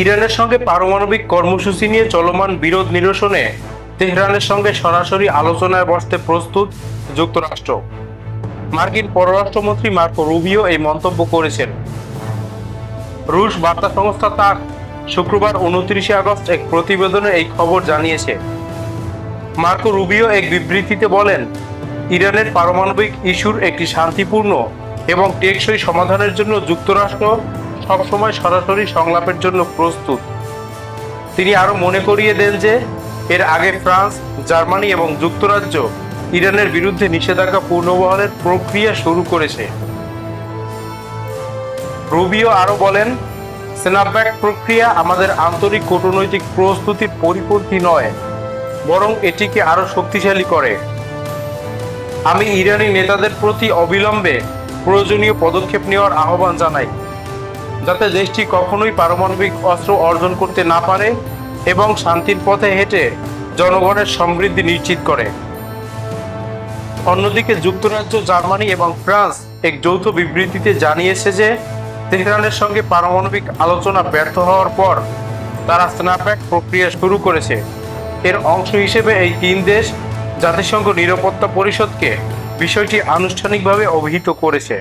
ইরানের সঙ্গে পারমাণবিক কর্মসূচি নিয়ে চলমান বিরোধ নিরসনে তেহরানের সঙ্গে সরাসরি আলোচনায় বসতে প্রস্তুত যুক্তরাষ্ট্র। মার্কিন পররাষ্ট্রমন্ত্রী মার্কো রুবিও এই মন্তব্য করেছেন। রুশ বার্তা সংস্থা তার শুক্রবার উনত্রিশে আগস্ট এক প্রতিবেদনে এই খবর জানিয়েছে। মার্কো রুবিও এক বিবৃতিতে বলেন, ইরানের পারমাণবিক ইস্যুর একটি শান্তিপূর্ণ এবং টেকসই সমাধানের জন্য যুক্তরাষ্ট্র সবসময় সরাসরি সংলাপের জন্য প্রস্তুত। তিনি আরও মনে করিয়ে দেন যে, এর আগে ফ্রান্স, জার্মানি এবং যুক্তরাজ্য ইরানের বিরুদ্ধে নিষেধাজ্ঞা পুনর্বহালের প্রক্রিয়া শুরু করেছে। রুবিও আরও বলেন, স্ন্যাপব্যাক প্রক্রিয়া আমাদের আন্তরিক কূটনৈতিক প্রস্তুতির পরিপন্থী নয়, বরং এটিকে আরও শক্তিশালী করে। আমি ইরানি নেতাদের প্রতি অবিলম্বে প্রয়োজনীয় পদক্ষেপ নেওয়ার আহ্বান জানাই। যাতে দেশটি কখনোই পারমাণবিক অস্ত্র অর্জন করতে না পারে এবং শান্তির পথে হেঁটে জনগণের সমৃদ্ধি নিশ্চিত করে। অন্যদিকে যুক্তরাজ্য, জার্মানি এবং ফ্রান্স এক যৌথ বিবৃতিতে জানিয়েছে যে, তেহরানের সঙ্গে পারমাণবিক আলোচনা ব্যর্থ হওয়ার পর তারা স্ন্যাপব্যাক প্রক্রিয়া শুরু করেছে। এর অংশ হিসেবে এই তিন দেশ জাতিসংঘ নিরাপত্তা পরিষদকে বিষয়টি আনুষ্ঠানিকভাবে অভিহিত করেছে।